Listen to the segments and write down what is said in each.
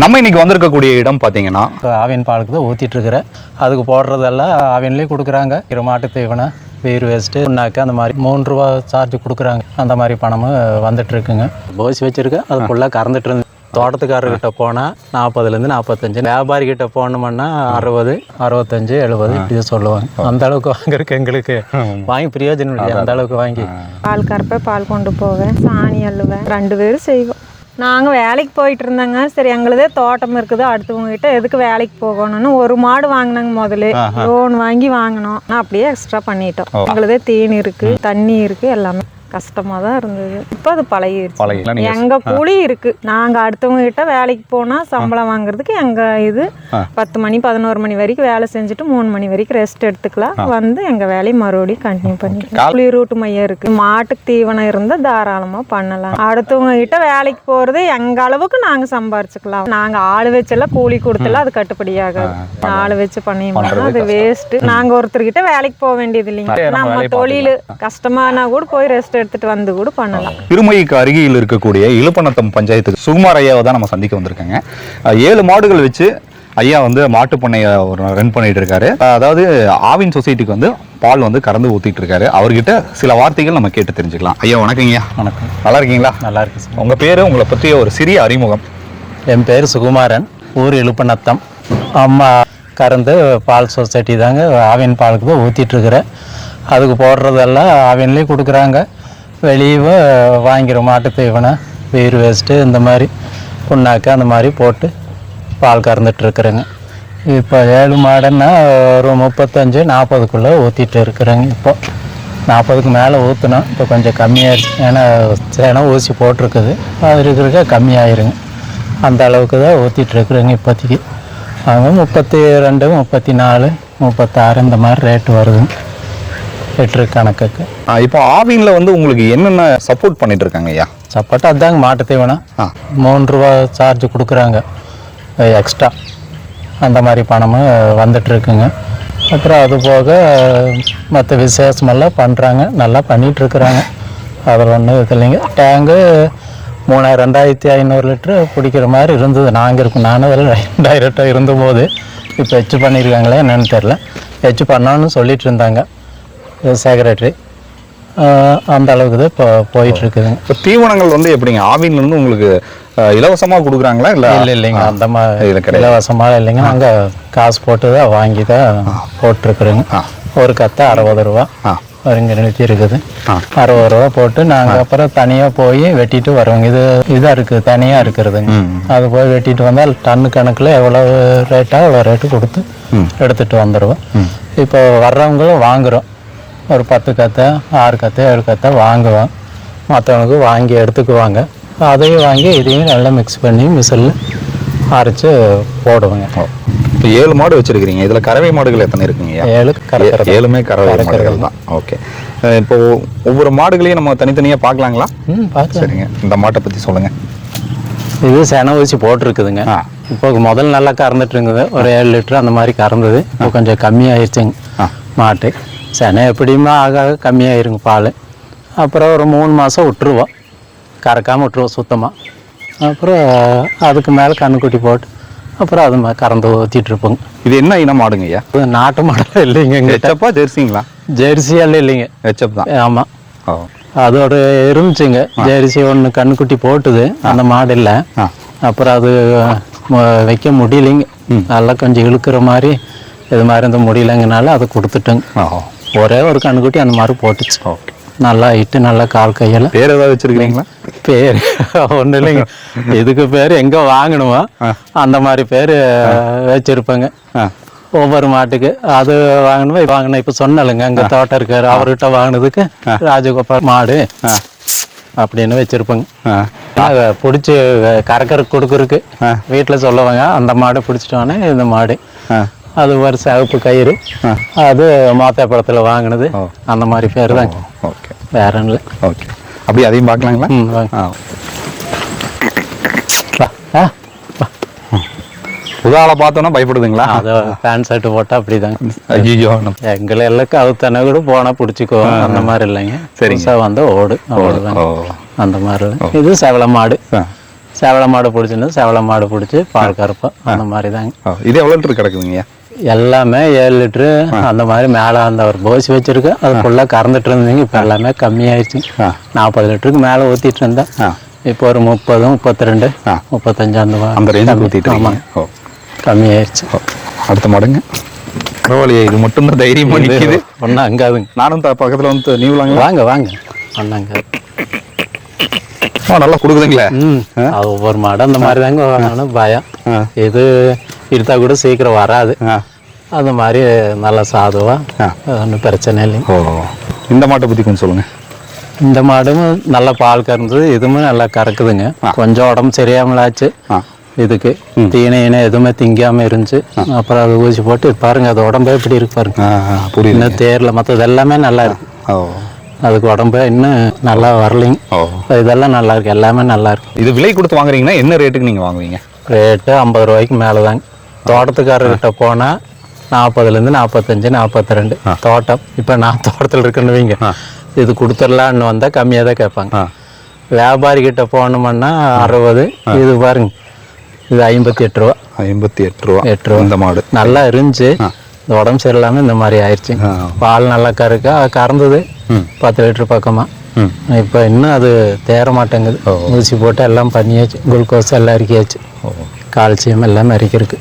நம்ம இன்னைக்கு வந்திருக்கக்கூடிய இடம் பார்த்தீங்கன்னா ஆவின் பாலுக்கு தான் ஊற்றிட்டு இருக்கிறேன் அதுக்கு போடுறதெல்லாம் ஆவின்லேயே கொடுக்குறாங்க. இரு மாட்டு தீவனம் வீர் வேஸ்ட்டு புண்ணாக்கு அந்த மாதிரி மூணு ரூபா சார்ஜ் கொடுக்குறாங்க. அந்த மாதிரி பணமும் வந்துட்டு இருக்குங்க போசி வச்சுருக்கேன். அது ஃபுல்லாக கறந்துட்டு இருந்து தோட்டத்துக்காரர்கிட்ட போனால் நாற்பதுலேருந்து நாற்பத்தஞ்சு வியாபாரிகிட்ட போனோம்னா அறுபது அறுபத்தஞ்சு எழுபது இப்படி சொல்லுவாங்க. அந்த அளவுக்கு வாங்குறதுக்கு எங்களுக்கு வாங்கி பிரயோஜனம் இல்லை அந்த அளவுக்கு வாங்கி. பால் கறப்பேன் பால் கொண்டு போவேன். சாணி அள்ளுவேன். ரெண்டு பேரும் செய்வோம். நாங்கள் வேலைக்கு போயிட்டு இருந்தாங்க சரி எங்களுதே தோட்டம் இருக்குது. அடுத்தவங்க கிட்ட எதுக்கு வேலைக்கு போகணும்னு ஒரு மாடு வாங்கினாங்க முதல்ல. லோன் வாங்கி வாங்கினோம். நான் அப்படியே எக்ஸ்ட்ரா பண்ணிட்டோம். எங்களுதே தீனி இருக்கு தண்ணி இருக்கு எல்லாமே. கஷ்டமா தான் இருந்தது. இப்போ அது பழகிருச்சு. பழகில நீங்க எங்க கூலி இருக்கு. நாங்க அடுத்தவங்க கிட்ட வேலைக்கு போனா சம்பளம் வாங்குறதுக்கு எங்க இது பத்து மணி பதினோரு மணி வரைக்கும் வேலை செஞ்சுட்டு மூணு மணி வரைக்கும் ரெஸ்ட் எடுத்துக்கலாம். வந்து எங்க வேலையை மறுபடியும் கண்டினியூ பண்ணிக்கலாம். குளிர் ரூட்டு மையம் இருக்கு. மாட்டுக்கு தீவனம் இருந்தா தாராளமா பண்ணலாம். அடுத்தவங்க கிட்ட வேலைக்கு போறது எங்க அளவுக்கு நாங்க சம்பாரிச்சுக்கலாம். நாங்க ஆளு வச்செல்லாம் கூலி கொடுத்தலாம் அது கட்டுப்படியாகாது ஆளு வச்சு பண்ணியோம்னா அது வேஸ்ட் நாங்க ஒருத்தர்கிட்ட வேலைக்கு போக வேண்டியது இல்லைங்க நம்ம தொழில் கஷ்டமானா கூட போய் ரெஸ்ட் எடுத்துட்டு வந்து கூட பண்ணலாம். திருமயிக்கு அருகில் இருக்கக்கூடிய இலுப்பநத்தம் பஞ்சாயத்துக்கு சுகுமார் ஐயாவை தான் நம்ம சந்திக்க வந்திருக்கோங்க. ஏழு மாடுகள் வச்சு ஐயா வந்து மாட்டு பண்ணையை ஒரு ரன் பண்ணிட்டு இருக்காரு. அதாவது ஆவின் சொசைட்டிக்கு வந்து பால் வந்து கறந்து ஊத்திட்டு இருக்காரு. அவர்கிட்ட சில வார்த்தைகள் நம்ம கேட்டு தெரிஞ்சுக்கலாம். ஐயா வணக்கங்கய்யா. வணக்கம். நல்லா இருக்கீங்களா? நல்லா இருக்கு சார். உங்க பேரு உங்களை பற்றிய ஒரு சிறிய அறிமுகம். என் பேர் சுகுமாரன். ஊர் இழுப்பநத்தம் அம்மா கறந்து பால் சொசைட்டி தாங்க ஆவின் பாலுக்கு தான் ஊற்றிட்டுருக்குறேன் அதுக்கு போடுறதெல்லாம் ஆவின்லேயே கொடுக்குறாங்க. வெளியே வாங்கிற மாட்டு தீவனம் வீர் வேஸ்ட்டு இந்த மாதிரி புண்ணாக்கு அந்த மாதிரி போட்டு பால் கறந்துட்டுருக்குறேங்க. இப்போ ஏழு மாடுன்னா ஒரு முப்பத்தஞ்சு நாற்பதுக்குள்ளே ஊற்றிட்டு இருக்கிறேங்க. இப்போ நாற்பதுக்கு மேலே ஊற்றினோம் இப்போ கொஞ்சம் கம்மியாகிடுச்சு ஏன்னா சேனம் ஊசி போட்டிருக்குது. அது இருக்கிறக்க கம்மியாயிருங்க. அந்த அளவுக்கு தான் ஊற்றிட்டுருக்குறேங்க இப்போதைக்கு. அவங்க முப்பத்தி ரெண்டு முப்பத்தி நாலு முப்பத்தாறு இந்த மாதிரி ரேட்டு வருதுங்க. லிட்டரு கணக்குக்கு. இப்போ ஆவின்ல வந்து உங்களுக்கு என்னென்ன சப்போர்ட் பண்ணிட்டு இருக்காங்க ஐயா? சப்போட்டா அதாங்க மாட்டு தீவனம். மூணு ரூபா சார்ஜ் கொடுக்குறாங்க. எக்ஸ்ட்ரா அந்த மாதிரி பணமும் வந்துட்டுருக்குங்க. அப்புறம் அது போக மற்ற விசேஷமெல்லாம் பண்ணுறாங்க நல்லா பண்ணிகிட்ருக்குறாங்க அதில் ஒன்றும் இது இல்லைங்க. டேங்கு மூணாயிரம் ரெண்டாயிரத்தி ஐநூறு லிட்ரு பிடிக்கிற மாதிரி இருந்தது. நாங்கள் இருக்கும். நானும் அதில் டைரெக்டாக இருந்தபோது. இப்போ எச்சு பண்ணியிருக்காங்களே என்னன்னு தெரில எச்சு பண்ணோன்னு சொல்லிட்டு இருந்தாங்க. செக்ரட்டரி அந்த அளவுக்கு தான் இப்போ போயிட்டுருக்குதுங்க. இப்போ தீவனங்கள் வந்து எப்படிங்க? ஆவின்ல இருந்து உங்களுக்கு அஹ், இலவசமா கொடுக்குறாங்களா இல்ல? இல்லை இல்லைங்க. அந்த மாதிரி கிடையாது. இலவசமாக இல்லைங்க. நாங்கள் காசு போட்டு தான் வாங்கி தான் போட்டிருக்குறோங்க. ஒரு கத்தை அறுபது ரூபா. ஆ. இங்கே நிறுத்தி இருக்குது. அறுபது ரூபா போட்டு நாங்கள் அப்புறம் தனியாக போய் வெட்டிட்டு வருவோங்க. இது இதாக இருக்குது தனியாக இருக்கிறதுங்க. அது போய் வெட்டிட்டு வந்தால் டன்னு கணக்கில் எவ்வளோ ரேட்டா அவ்வளோ ரேட்டு கொடுத்து. எடுத்துகிட்டு வந்துடுவோம் இப்போ வர்றவங்களும் வாங்குகிறோம் ஒரு பத்து கத்தை ஆறு கத்தை ஏழு கத்தை வாங்குவோம் மற்றவங்களுக்கு வாங்கி எடுத்துக்குவாங்க. அதையும் வாங்கி இதையும் நல்லா மிக்ஸ் பண்ணி மிஷினில் அரைச்சி போடுவோங்க. இப்போ ஏழு மாடு வச்சிருக்கீங்க இதுல கறவை மாடுகள் எத்தனை இருக்குங்க? ஏழு ஏ- ஏழுமே கறவை மாடுகள் தான். ஓகே. இப்போ ஒவ்வொரு மாடுகளையும் நம்ம தனித்தனியா பார்க்கலாங்களா? ம் பார்க்கலாம். சரிங்க. இந்த மாட்டை பத்தி சொல்லுங்க. இது சென ஊசி போட்டிருக்குதுங்க. இப்போ முதல்ல நல்லா கறந்துட்டு இருந்தது. ஒரு ஏழு லிட்டர் அந்த மாதிரி கறந்தது. இப்போ கொஞ்சம் கம்மியாயிருச்சுங்க. மாட்டு. செனை எப்படியுமே ஆக ஆக கம்மியாயிருங்க பால். அப்புறம் ஒரு மூணு மாதம் விட்டுருவோம். கறக்காமல் விட்டுருவோம் சுத்தமாக அப்புறம் அதுக்கு மேலே கண்ணுக்குட்டி போட்டு அப்புறம் அது மாதிரி கறந்து ஊற்றிட்டு இருப்போங்க இது என்ன இனம் மாடுங்க ஐயா? இது நாட்டு மாடல் இல்லைங்க ஹெச்சப்பா ஜெர்சிங்களா? ஜெர்சி எல்லாம் இல்லைங்க. ஹெச்சப் தான். ஆமாம் ஓ. அது ஒரு இருந்துச்சுங்க ஜெர்சி ஒன்று கண்ணுக்குட்டி போட்டுது. அந்த மாடு இல்லை. அப்புறம் அது வைக்க முடியலைங்க. நல்லா கொஞ்சம் இழுக்கிற மாதிரி இது மாதிரி இந்த முடியலைங்கனால அதை கொடுத்துட்டோங்க. ஓ. ஒரே ஒரு கண்ணுக்குட்டி அந்த மாதிரி போட்டுச்சு. ஓகே நல்லா இட்டு நல்லா கால் கையெல்லாம். பேர் ஏதாவது வச்சிருக்கீங்களா பேர்? ஒன்றும் இல்லைங்க. இதுக்கு பேர் எங்கே வாங்கணுமோ அந்த மாதிரி பேர் வச்சுருப்பேங்க. ஒவ்வொரு மாட்டுக்கு. அது வாங்கணுமா வாங்கணும்? இப்போ சொன்னலுங்க அங்கே தோட்டம் இருக்காரு. அவர்கிட்ட வாங்கினதுக்கு ராஜகோபால் மாடு. அப்படின்னு வச்சுருப்பேங்க. ஆ. பிடிச்சி கறக்கறக்கு கொடுக்குறக்கு வீட்டில் சொல்லுவாங்க அந்த மாடு பிடிச்சிட்டோன்னே இந்த மாடு. அது ஒரு சிவப்பு கயிறு. அது மாத்தாப்பழத்தில் வாங்கினது. அந்த மாதிரி பேர் தாங்க ஓகே. வேற இல்லை ஓகே. அப்படியே அதையும் பார்க்கலாங்களா? ம் ஆ. புதால பார்த்தோன்னா பயப்படுதுங்களா? அது பேண்ட் ஷர்ட் போட்டால் அப்படி தாங்க ஐயோ எங்களை எல்லாம் கவுத்தனை கூட போனால் பிடிச்சிக்குவோம் அந்த மாதிரி இல்லைங்க. புதுசாக வந்து ஓடு. அவ்வளோதாங்க ஓ. அந்த மாதிரி தான். இது செவல மாடு. ஆ. செவல மாடு பிடிச்சிருந்து செவல மாடு பிடிச்சி பால் கறப்போம். அந்த மாதிரி தாங்க. இது எவ்வளோ லிட்டர் கிடக்குதுங்க எல்லாமே ஏழு லிட்ரு அந்த மாதிரி மேலே அந்த ஒரு போசி வச்சிருக்கேன் அது ஃபுல்லாக கறந்துட்டு இருந்தீங்க. இப்போ எல்லாமே கம்மியாயிடுச்சு. நாற்பது லிட்டருக்கு மேலே ஊற்றிட்டு இருந்தேன். இப்போ ஒரு முப்பது முப்பத்தி ரெண்டு. முப்பத்தஞ்சு அந்த அந்த ரேஞ்சுக்கு ஊற்றிட்டு ஆமாம் ஓ. கம்மியாயிடுச்சு. அடுத்த மாடுங்க. பரவாயில்லையே இது மட்டும்தான் தைரியமாக நிற்கிது ஒன்றும் அங்காதுங்க. நானும் பக்கத்தில் வந்து நீவலாங்களா வாங்க வாங்க. ஒன்றாங்க ஆ நல்லா கொடுக்குதுங்களே. அது ஒவ்வொரு மாடு அந்த மாதிரி தாங்க பயம். இது எடுத்தா கூட சீக்கிரம் வராது அந்த மாதிரி நல்லா சாதுவா ஆ. ஒன்றும் பிரச்சனை இல்லைங்க ஓ இந்த மாட்டை பற்றி கொஞ்சம் சொல்லுங்கள் இந்த மாடும் நல்லா பால் கறந்தது இதுவுமே நல்லா கறக்குதுங்க கொஞ்சம் உடம்பு சரியாமலாச்சு இதுக்கு தீனை இனை எதுவுமே திங்காம இருந்துச்சு அப்புறம் அது ஊசி போட்டு பாருங்க அது உடம்பே எப்படி இருக்கு பாருங்க இன்னும் தேர்ல மற்றது எல்லாமே நல்லா இருக்கு அதுக்கு உடம்பு இன்னும் நல்லா வரலைங்க இதெல்லாம் நல்லா இருக்கு எல்லாமே நல்லா இருக்கு இது விலை கொடுத்து வாங்குறீங்கன்னா என்ன ரேட்டுக்கு நீங்கள் வாங்குவீங்க ரேட்டு ஐம்பது ரூபாய்க்கு மேலே தாங்க தோட்டத்துக்காரர்கிட்ட போனால் நாற்பதுலேருந்து நாற்பத்தஞ்சு நாற்பத்தி ரெண்டு தோட்டம். இப்போ நான் தோட்டத்தில் இருக்கேன்னு வைங்க இது கொடுத்துடலான்னு வந்தால் கம்மியாக தான் கேட்பாங்க. வியாபாரிகிட்ட போனோம்னா அறுபது இது பாருங்க. இது ஐம்பத்தி எட்டு ரூபா. ஐம்பத்தி எட்டு ரூபா எட்டு ரூபா. இந்த மாடு. நல்லா இருந்துச்சு. இந்த உடம்பு சரியில்லாமல் இந்த மாதிரி ஆயிடுச்சு. பால் நல்லா கறக்க கறந்தது. பத்து லிட்டர் பக்கமா. ம். இப்போ இன்னும் அது தேற மாட்டேங்குது. ஊசி போட்டு எல்லாம் பண்ணியாச்சு. குளுக்கோஸ் எல்லாம் இறக்கியாச்சு. கால்சியம் எல்லாம் இறக்கிருக்கு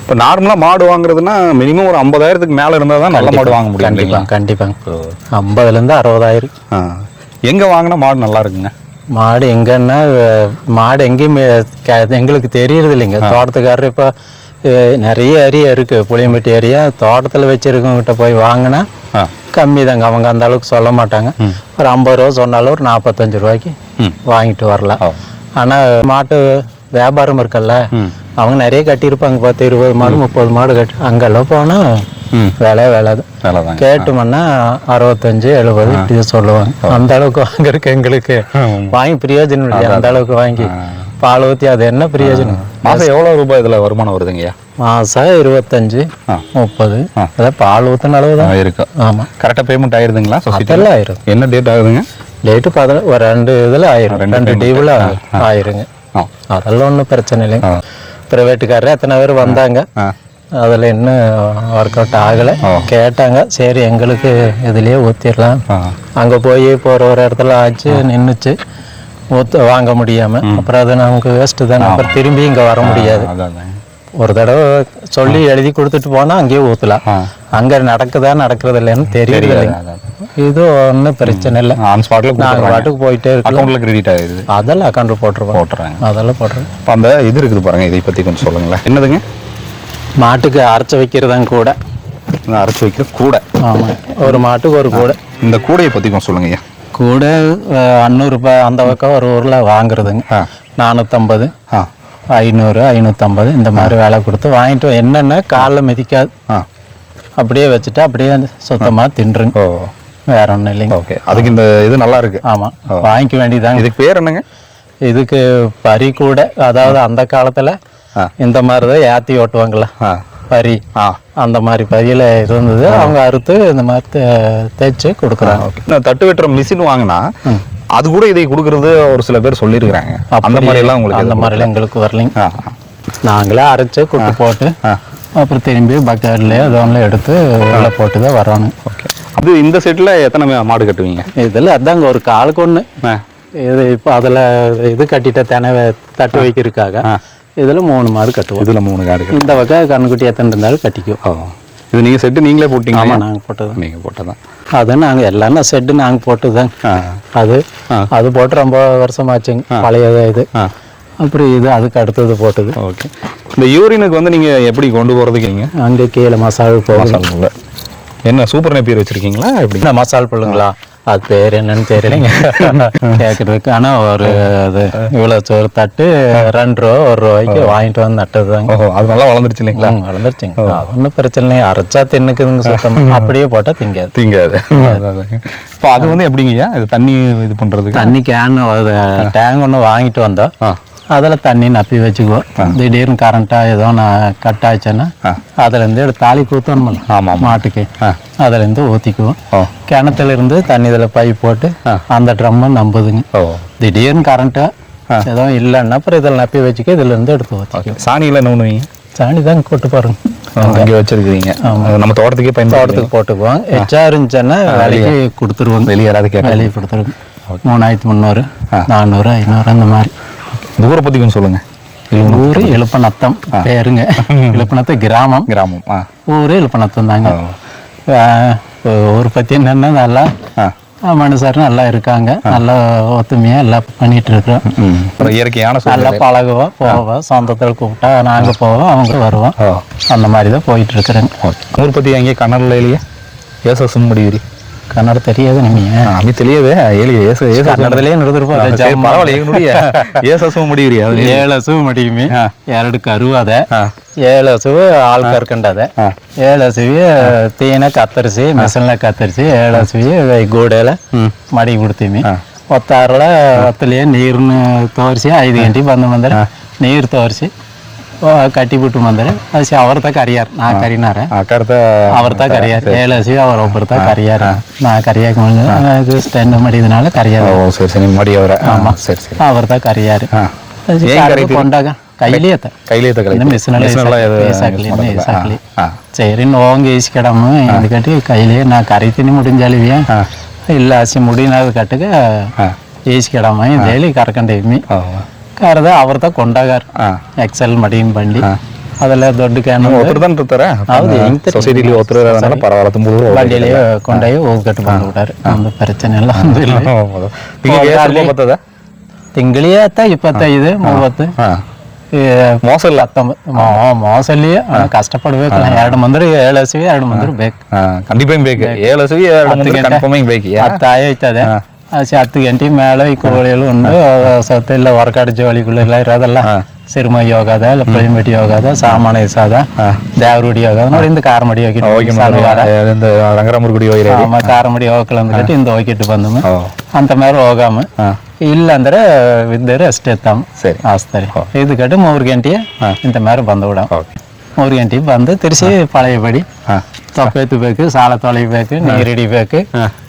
இப்போ நார்மலாக மாடு வாங்குறதுன்னா மினிமம் ஒரு ஐம்பதாயிரத்துக்கு மேலே இருந்தால் தான் நல்ல மாடு வாங்க முடியும் இல்லைங்களா? கண்டிப்பாங்க. ஐம்பதுலேருந்து அறுபதாயிரம். ஆ. எங்கே வாங்கினா மாடு நல்லா இருக்குங்க? மாடு எங்கன்னா மாடு எங்கேயும் எங்களுக்கு தெரியறது இல்லைங்க. தோட்டத்துக்காரர் இப்போ நிறைய ஏரியா இருக்கு. புளியம்பட்டி ஏரியா தோட்டத்தில் வச்சிருக்கவங்ககிட்ட போய் வாங்கினா கம்மி தாங்க அவங்க அந்த அளவுக்கு சொல்ல மாட்டாங்க. ஒரு ஐம்பது ரூபா சொன்னாலும் ஒரு நாற்பத்தஞ்சு ரூபாய்க்கு. வாங்கிட்டு வரலாம். ஆனால் மாட்டு வியாபாரம் இருக்குல்ல. அவங்க நிறைய கட்டியிருப்பாங்க பத்து இருபது மாடு முப்பது மாடு கட்டி அங்கெல்லாம் போனால் ம். விலையே விலை தான். கேட்டோம்னா அறுபத்தஞ்சு எழுபது இப்படி சொல்லுவாங்க. அந்த அளவுக்கு வாங்குறதுக்கு எங்களுக்கு வாங்கி பிரயோஜனம் இல்லையா? அந்த அளவுக்கு வாங்கி பால் ஊற்றி அது என்ன பிரயோஜனம்? மாதம் எவ்வளோ ரூபாய் இதில் வருமானம் வருதுங்கய்யா மாதம் இருபத்தஞ்சு. முப்பது. அதான் பால் ஊற்றின அளவு தான். இருக்கு. ஆமாம் கரெக்டாக பேமெண்ட் ஆயிருதுங்களா? அதெல்லாம் ஆயிரும். என்ன டேட் ஆகுதுங்க? லேட்டு பதின ஒரு ரெண்டு இதில் ஆயிரும். ரெண்டு. டீவில் ஆயிருங்க. அதெல்லாம் ஒன்றும் பிரச்சனை இல்லைங்க. ஆ. ப்ரைவேட்டுக்காரர் எத்தனை பேர் வந்தாங்க. அதில் இன்னும் ஒர்க் அவுட் ஆகலை. கேட்டாங்க சரி எங்களுக்கு இதுலேயே ஊற்றிடலாம் அங்கே போய் இப்போ ஒரு ஒரு இடத்துல ஆச்சு நின்றுச்சு ஊற்ற வாங்க முடியாமல் அப்புறம் அது நமக்கு வேஸ்ட்டு தானே. அப்புறம் திரும்பி இங்கே வர முடியாது. அதான் ஒரு தடவை சொல்லி எழுதி கொடுத்துட்டு போனால் அங்கேயே ஊற்றலாம். அங்கே நடக்குதா நடக்கிறது இல்லைன்னு தெரியல. இது ஒன்றும் பிரச்சனை இல்லை. ஆன் ஸ்பாட்டில் நாங்கள் பாட்டுக்கு போயிட்டே அக்கௌண்ட்டில் கிரெடிட் ஆகுது. அதெல்லாம் அக்கௌண்ட் போட்டுருவோம் போட்டுறாங்க. அதெல்லாம் போட்டுருவோம் இப்போ அந்த இது இருக்குது பாருங்க இதை பற்றி கொஞ்சம் சொல்லுங்களேன். என்னதுங்க? மாட்டுக்கு அரைச்சி வைக்கிறதாங்க கூட. அரைச்சி வைக்கிற கூடை. ஆமாம் ஒரு மாட்டுக்கு ஒரு கூடை. இந்த கூடையை பற்றி கொஞ்சம் சொல்லுங்க ஐயா. கூடை அந்நூறுபா அந்த பக்கம் ஒரு ஊரில் வாங்குறதுங்க. நானூற்றம்பது ஆ. ஐநூறு ஐநூற்றம்பது இந்த மாதிரி வேலை கொடுத்து வாங்கிட்டு என்னென்ன காலில் மிதிக்காது. ஆ. அப்படியே வச்சுட்டு அப்படியே சுத்தமாக தின்றுங்க. ஓ. வேற ஒன்றும் இல்லைங்க. ஓகே. அதுக்கு இந்த இது நல்லா இருக்கு. ஆமாம் வாங்கிக்க வேண்டியதாங்க இதுக்கு பேர் என்னங்க? இதுக்கு பரி கூட அதாவது அந்த காலத்தில். இந்த மாதிரி தான் ஏற்றி ஓட்டுவாங்களா ஆ. அந்த மாதிரி பரியில் இருந்தது. அவங்க அறுத்து இந்த மாதிரி தேய்ச்சி கொடுக்குறாங்க. ஓகே. நான் தட்டு வெட்டுற மிஷின் வாங்கினா அது கூட இதை கொடுக்கறது ஒரு சில பேர் சொல்லியிருக்கிறாங்க. அந்த மாதிரி எல்லாம் உங்களுக்கு அந்த மாதிரிலாம் எங்களுக்கு வரலைங்க. நாங்களே அரைச்சு குட்டு போட்டு. அப்புறம் திரும்பி பக்கெட்லேயே அதோட எடுத்து உள்ள போட்டு தான் வரணும். ஓகே. அது இந்த செட்டில் எத்தனை மாடு கட்டுவீங்க? இதில் அதாங்க ஒரு காலுக்கு ஒன்று இது இப்போ அதில் இது கட்டிட்ட தினை தட்டு வைக்கிறதுக்காக இதில் மூணு மாடு கட்டுவோம். இதில் மூணு காடு இந்த பக்கம் கண்ணுக்குட்டி எத்தனை இருந்தாலும் கட்டிக்குவோம். ஓ. இது நீங்கள் செட்டு நீங்களே போட்டீங்க ஆமாம் நாங்கள் போட்டது நீங்கள் போட்டதான் அது நாங்கள் எல்லாமே செட்டு நாங்கள் போட்டதுதாங்க ஆ. அது அது போட்டு ரொம்ப வருஷமாச்சுங்க. பழைய இது. ஆ. அப்புறம் இது அதுக்கு அடுத்தது போட்டது. ஓகே. இந்த யூரினுக்கு வந்து நீங்கள் எப்படி கொண்டு போகிறதுக்கு நீங்கள் அங்கே கீழே மசால் போகுது என்ன சூப்பர் நெப்பியர் வச்சுருக்கீங்களா? எப்படி? என்ன மசால் புல்லுங்களா? அது பேர் என்னன்னு தெரியலைங்க. கேட்கறதுக்கு ஆனால் ஒரு அது இவ்வளோ ஒரு தட்டு ரெண்டு ரூபா ஒரு ரூபாய்க்கு வாங்கிட்டு வந்து நட்டது தாங்க ஓஹோ அது நல்லா வளர்ந்துருச்சு இல்லைங்களா? வளர்ந்துருச்சுங்க. அது ஒன்றும் பிரச்சனை இல்லைங்க. அரைச்சா தின்னுக்குதுங்க சுத்தமாக அப்படியே போட்டால் திங்காது. திங்காது. இப்போ அது வந்து எப்படிங்கய்யா? இது தண்ணி இது பண்ணுறதுக்கு தண்ணி கேன் டேங்க் ஒன்று வாங்கிட்டு வந்தோம் அதில் தண்ணி நப்பி வச்சுக்குவோம். திடீர்னு கரண்ட்டாக ஏதோ நான் கட் ஆச்சுன்னா அதுலேருந்து தாலி ஊற்றணும்ல ஆமாம் மாட்டுக்கு. ஆ. அதுலேருந்து ஊற்றிக்குவோம் கிணத்துல இருந்து தண்ணி இதில் பைப் போட்டு அந்த ட்ரம்மை நம்புதுங்க. திடீர்னு கரண்ட்டு எதுவும் இல்லைன்னா அப்புறம் இதில் நப்பி வச்சுக்க இதுல இருந்து எடுத்து ஓகே. சாணியில் என்ன பண்ணுவீங்க சாணி தான் கொட்டு பாருங்க. அங்கே. வச்சிருக்கீங்க நம்ம தோட்டத்துக்கே பயன்படுத்துறதுக்கு தோட்டத்துக்கு போட்டுக்குவோம். எச்சா இருந்துச்சுன்னா வேலைக்கு கொடுத்துருவோங்க வெளியே யாராவது கேட்க வேலைக்கு கொடுத்துருவோம். மூணாயிரத்தி முந்நூறு நானூறு ஐநூறு அந்த மாதிரி. தூர பற்றி கொஞ்சம் சொல்லுங்க ஊர் எழுப்பநத்தம் பேருங்க. எழுப்பநத்தம் கிராமம். கிராமம் ஊர் எழுப்பநத்தம் தாங்க. ஊர் பற்றி என்னென்னா நல்லா ஆ. மனுஷர் நல்லா இருக்காங்க. நல்லா ஒத்துமையாக எல்லாம் பண்ணிட்டு இருக்கிறோம் இயற்கையான நல்லா பழகுவோம் போவோம். சொந்தத்தில் கூப்பிட்டா நாங்கள் போவோம் அவங்க வருவோம். அந்த மாதிரி தான் போயிட்டு இருக்கிறேங்க ஊர் பற்றி எங்கே கன்னடில் இல்லையே ஏச சும்மடியூரி கன்னட தெரியாது நீங்கள் அம்மி தெரியாது ஏழு ஏச ஏச ಕನ್ನಡದಲ್ಲೇ ನಡೆದಿರ್ಬೋದು சரி, பரவாயில்ல எங்க ನುಡಿಯ ಏಸ ಹಸು ಮಡಿಯೂರಿ ಅದು ಏಳು ಹಸು ಮಡಿಮಿ ಎರಡು ಕರು ಅದ ಹಾ. ಏಳು ಹಸು ಹಾಲು ಕರ್ಕೊಂಡದೆ ಹಾ. ಏಳು ಹಸುವಿಗೆ ತೀನ ಕತ್ತರಿಸಿ ಮೆಸಲ್ನ ಕತ್ತರಿಸಿ ಏಳು ಹಸುವಿಗೆ ಗೂಡೆಲ್ಲ ಮಡಿ ಬಿಡ್ತೀವಿ ಹೊತ್ತಾರಳ ಹೊತ್ತಲಿ ನೀರನ್ನ ತೋರಿಸಿ ಐದು ಗಂಟೆಗೆ ಬಂದು ಬಂದರೆ ನೀರು ತೋರಿಸಿ ಕಟ್ಟಿಬಿಟ್ಟು ಬಂದರೆ ಅಸಿ ಅವರ್ತ ಕರಿಯಾರ ನಾ ಕರಿನಾರ ಅವರ್ತ ಕರಿಯಾರ ಏಳು ಹಸಿ ಅವ್ರ ಒಬ್ಬರ್ತ ಕರಿಯಾರ ನಾ ಕರಿಯಾಕ ಸ್ಟ್ಯಾಂಡ್ ಮಾಡಿದನಾಳ ಕರಿಯಾರ ಓ ಸರಿ ಸರಿ ನಿಮ್ಮ ಮಡಿ ಅವರ ಆಮಾ ಸರಿ ಸರಿ ಅವರ್ತ ಕರಿಯಾರ ಕೊಂಡಾಗ ಕೈಲಿ ಅತ್ತ ಕೈಲಿ ಅತ್ತ ಕೈಲಿ ಮಿಸನಲ್ಲ ಏಸಾಗ್ಲಿ ಏಸಾಗ್ಲಿ ಸರಿ ನೋವಂಗೆ ಈಸ್ಕಡಮ್ಮ ఎందుకంటే ಕೈಲಿ ನಾ ಕರಿತೀನಿ ಮುಡಿಂಜಾಲಿವಿಯ ಇಲ್ಲ ಹಸಿ ಮುಡಿನಾದ ಕಟ್ಟಗ ಈಸ್ಕಡಮ್ಮ ಅಂತ ಹೇಳಿ ಕರ್ಕೊಂಡು ಇದ್ಮಿ ಕಾರದ ಅವ್ರ ತ ಕೊಂಡಾಗಾರ ಎಕ್ಸೆಲ್ ಮಡಿನ್ ಬಂಡಿ ಅದೆಲ್ಲ ದೊಡ್ಡ ಕ್ಯಾನ್ ಓತ್ರದನ್ ಇರ್ತಾರೆ ಹೌದು ಸೊಸೈಟಿಲಿ ಓತ್ರದಲ್ಲ ಪರವಾಗಿಲ್ಲ ತುಂಬ ಬಂಡಿಲಿ ಕೊಂಡಾಗಿ ಹೋಗ್ಬಿಟ್ಟು ಬಂದ್ಬಿಟ್ಟಾರೆ ನಮ್ದು ಪರಿಚಯ ಎಲ್ಲ ಹೌದು ಬರ್ತದ ತಿಂಗಳಿಗೆ ಅತ್ತ ಇಪ್ಪತ್ತೈದು ಮೂವತ್ತು ಮೋಸ ಇಲ್ಲ ಹತ್ತೊಂಬತ್ತು ಮೋಸ ಇಲ್ಲಿ ಕಷ್ಟಪಡ್ಬೇಕು ಎರಡು ಮಂದಿರಿ ಏಳು ಹಸಿವಿ ಎರಡು ಮಂದಿರಿ ಬೇಕು ಕಂಡಿಪಂಗ್ ಬೇಕು ಏಳು ಹಸಿವಿ ಎರಡು ಮಂದಿರಿ ಕಂಡಿಪಂಗ್ ಬೇಕು ಹತ್ತು ಆಯ್ತದೆ ಆಚೆ ಹತ್ತು ಗಂಟೆ ಮೇಲೆ ಈ ಕೋಳಿಗಳು ಉಂಡು ಸತ್ತ ಇಲ್ಲ ಹೊರಗಡೆ ಜೋಳಿಗಳು ಎಲ್ಲ ಇರೋದಲ್ಲ ಸಿರಿಮ ಯೋಗ ಅದ ಇಲ್ಲ ಪಳಿಮೆಟಿ ಯೋಗ ಅದ ಸಾಮಾನ ಇಸ ಅದ ದೇವರುಡಿ ಯೋಗ ನೋಡಿ ಇಂದ ಕಾರಮಡಿ ಹೋಗಿ ರಂಗರಾಮುಡಿ ಹೋಗಿ ಕಾರಮಡಿ ಹೋಗಲ್ಲ ಅಂದ್ಬಿಟ್ಟು ಇಂದ ಹೋಗಿಟ್ಟು ಬಂದಮ್ಮ ಅಂತ ಮೇಲೆ ಹೋಗಮ್ಮ ಇಲ್ಲ ಅಂದ್ರೆ ಇದ್ದರೆ ಅಷ್ಟೇ ತಮ್ಮ ಸರಿ ಆಸ್ತಾರೆ ಇದು ಗಂಟೆ ಮೂರು ಗಂಟೆ ಇಂತ ಮೇಲೆ ಬಂದು ಬಿಡಮ್ ಮೂರು ಗಂಟೆಗೆ ಬಂದು ತಿರ್ಸಿ ಪಳೆಯಬಡಿ ಹಾ ತೊಪ್ಪೆ ಎತ್ತಬೇಕು ಸಾಲ ತೊಳಿಬೇಕು ನೀರು ಹಿಡಿಬೇಕು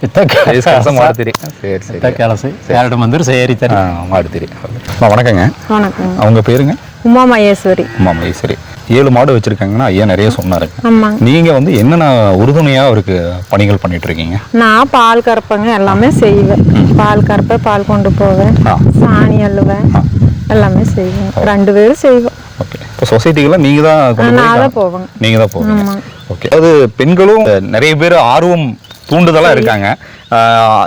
ಇತ್ತ ಕೆಲಸ ಮಾಡ್ತೀರಿ ಸರಿ ಸರಿ ಇತ್ತ ಕೆಲಸ ಎರಡು ಮಂದಿರು ಸೇರಿತಾರೆ ஆ, ಮಾಡ್ತೀರಿ அம்மா, வணக்கங்க வணக்கம் அவங்க பேருங்க உமா மகேஸ்வரி அம்மா மகேஸ்வரி ஏழு மாடு வச்சிருக்காங்கன்னா ஐயா நிறைய சொன்னாருங்க ஆமாங்க நீங்க வந்து என்னென்ன உறுதுணையா அவருக்கு பணிகள் பண்ணிட்டு இருக்கீங்க நான் பால் கறப்பேங்க எல்லாமே செய்வேன் பால் கறப்பேன் பால் கொண்டு போவேன் ஆ. சாணி அள்ளுவேன் எல்லாமே செய்வேன் ரெண்டு பேரும் செய்வோம் ஓகே இப்போ சொசைட்டிக்கெல்லாம் நீங்க தான் கொண்டு நான் போய் தான் போவேங்க நீங்க தான் போவீங்க ஓகே அது பெண்களும் நிறைய பேர் ஆர்வம் தூண்டுதலா இருக்காங்க.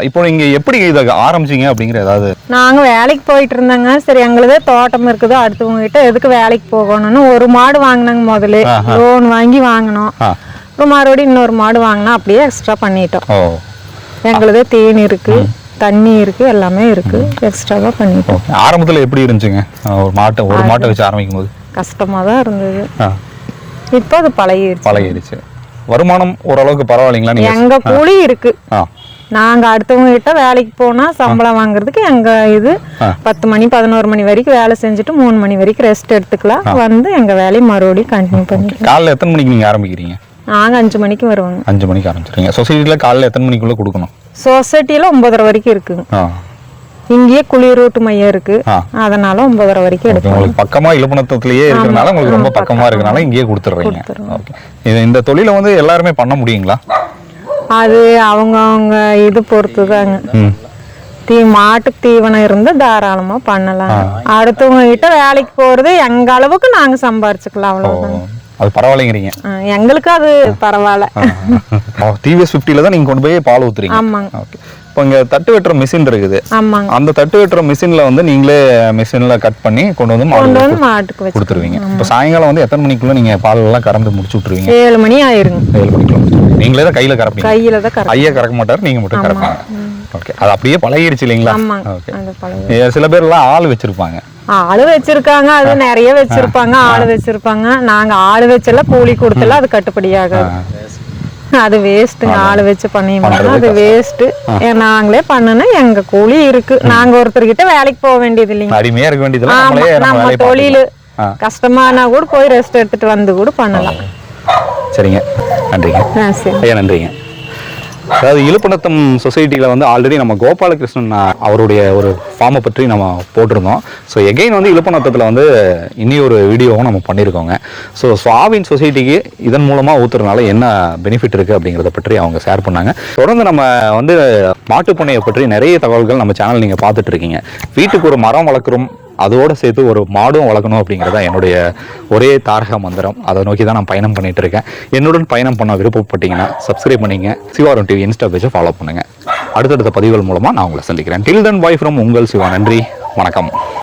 இப்போ நீங்க எப்படி இதை ஆரம்பிச்சீங்க அப்படிங்கிற ஏதாவது? நாங்கள் வேலைக்கு போயிட்டு இருந்தாங்க. சரி எங்களுதே தோட்டம் இருக்குது. அடுத்தவங்க கிட்ட எதுக்கு வேலைக்கு போகணும்னு ஒரு மாடு வாங்கினாங்க முதல்ல. லோன் வாங்கி வாங்கினோம். அப்புறம் மறுபடியும் இன்னொரு மாடு வாங்கினா அப்படியே எக்ஸ்ட்ரா பண்ணிட்டோம். எங்களுதே தேனி இருக்கு தண்ணி இருக்கு எல்லாமே இருக்கு. எக்ஸ்ட்ராவாக பண்ணிட்டோம். ஆரம்பத்துல எப்படி இருந்துச்சுங்க? ஒரு மாட்டை ஒரு மாட்டை வச்சு ஆரம்பிக்கும் போது கஷ்டமாக தான் இருந்தது இப்போ அது பழகிருச்சு. பழகிடுச்சு வருமானம் ஓரளவுக்கு பரவாயில்லைங்களா நீங்க? எங்க கூலி இருக்கு. நாங்க அடுத்தவங்க கிட்ட வேலைக்கு போனா சம்பளம் வாங்குறதுக்கு எங்க இது பத்து மணி பதினோரு மணி வரைக்கும் வேலை செஞ்சுட்டு மூணு மணி வரைக்கும் ரெஸ்ட் எடுத்துக்கலாம். வந்து எங்க வேலையை மறுபடியும் கண்டினியூ பண்ணிக்கலாம். காலைல எத்தனை மணிக்கு நீங்க ஆரம்பிக்கிறீங்க? நாங்க அஞ்சு மணிக்கு வருவாங்க. அஞ்சு மணிக்கு ஆரம்பிச்சிருங்க சொசைட்டில காலைல எத்தனை மணிக்குள்ள கொடுக்கணும்? சொசைட்டில ஒன்பதரை வரைக்கும் இருக்குங்க. இங்கேயே குளிரூட்டு மையம் இருக்கு. அதனால ஒன்பதரை வரைக்கும் எடுப்போம். உங்களுக்கு பக்கமா இலப்பணத்திலேயே இருக்கிறனால உங்களுக்கு ரொம்ப பக்கமா இருக்கனால இங்கேயே கொடுத்துட்றீங்க. இது இந்த தொழிலை வந்து எல்லாருமே பண்ண முடியுங்களா? அது அவங்க அவங்க இது பொறுத்து தாங்க தீ மாட்டுக்கு தீவனம் இருந்து தாராளமா பண்ணலாம் அடுத்தவங்க கிட்ட வேலைக்கு போறது எங்க அளவுக்கு நாங்க சம்பாரிச்சுக்கலாம் அவ்வளவுதான் அது பரவாயில்லைங்கிறீங்க. எங்களுக்கு அது பரவாயில்ல. டிவிஎஸ் ஃபிஃப்டியில் தான் நீங்கள் கொண்டு போய் பால் ஊத்துறீங்க. ஆமாங்க. ஓகே. இப்போ இங்கே தட்டு வெட்டுற மிஷின் இருக்குது. அந்த தட்டு வெட்டுற மிஷினில் வந்து நீங்களே மிஷினில் கட் பண்ணி கொண்டு வந்து மாட்டுக்கு கொடுத்துருவீங்க. இப்போ சாயங்காலம் வந்து எத்தனை மணிக்குள்ள நீங்கள் பால் எல்லாம் கறந்து முடிச்சு விட்ருவீங்க ஏழு மணி ஆயிருங்க. ஏழு மணிக்குள்ள நீங்களே தான் கையில் கறப்பீங்க. கையில தான் ஐயா கறக்க மாட்டார் நீங்கள் மட்டும் கறப்பீங்க. ஓகே அது அப்படியே பழகிடுச்சு இல்லைங்களா? ஓகே சில பேர்லாம் ஆள் வச்சிருப்பாங்க. ஆளு வச்சிருக்காங்க. அது நிறைய வச்சிருப்பாங்க. ஆளு வச்சிருப்பாங்க. நாங்க ஆளு வச்செல்லாம் கூலி கொடுத்தெல்லாம் அது கட்டுப்படி ஆகாது. அது வேஸ்ட்டுங்க ஆளு வச்சு பண்ணியோம்னா அது வேஸ்ட் நாங்களே பண்ணுனா எங்க கூலி இருக்கு. நாங்க ஒருத்தர்கிட்ட வேலைக்கு போக வேண்டியது இல்லைங்க. அடிமையாக இருக்க நம்ம தொழில். கஷ்டமானா கூட போய் ரெஸ்ட் எடுத்துட்டு வந்து கூட பண்ணலாம். சரிங்க. நன்றிங்க. ஐயா நன்றிங்க. அதாவது இழுப்பநத்தம் சொசைட்டியில் வந்து ஆல்ரெடி நம்ம கோபாலகிருஷ்ணன் அவருடைய ஒரு ஃபார்மை பற்றி நம்ம போட்டிருந்தோம். ஸோ எகைன் வந்து இழுப்பணத்தத்தில் வந்து இனி ஒரு வீடியோவும் நம்ம பண்ணியிருக்கோங்க ஸோ சுவாவின் சொசைட்டிக்கு இதன் மூலமாக ஊற்றுறதுனால என்ன பெனிஃபிட் இருக்குது அப்படிங்கிறத பற்றி அவங்க ஷேர் பண்ணாங்க. தொடர்ந்து நம்ம வந்து மாட்டுப்பண்ணையை பற்றி நிறைய தகவல்கள் நம்ம சேனல் நீங்கள் பார்த்துட்ருக்கீங்க வீட்டுக்கு ஒரு மரம் வளர்க்குறோம் அதோட சேர்த்து ஒரு மாடும் வளர்க்கணும் அப்படிங்கிறது தான் என்னுடைய ஒரே தாரக மந்திரம். அதை நோக்கி தான் நான் பயணம் பண்ணிட்டு இருக்கேன். என்னுடன் பயணம் பண்ண விருப்பப்பட்டீங்கன்னா சப்ஸ்கிரைப் பண்ணிங்க. சிவாரம் டிவி இன்ஸ்டா பேஜை ஃபாலோ பண்ணுங்க. அடுத்தடுத்த பதிவுகள் மூலமாக நான் உங்களை சந்திக்கிறேன். டில் தன் பாய் ஃப்ரம் உங்கள் சிவா. நன்றி. வணக்கம்.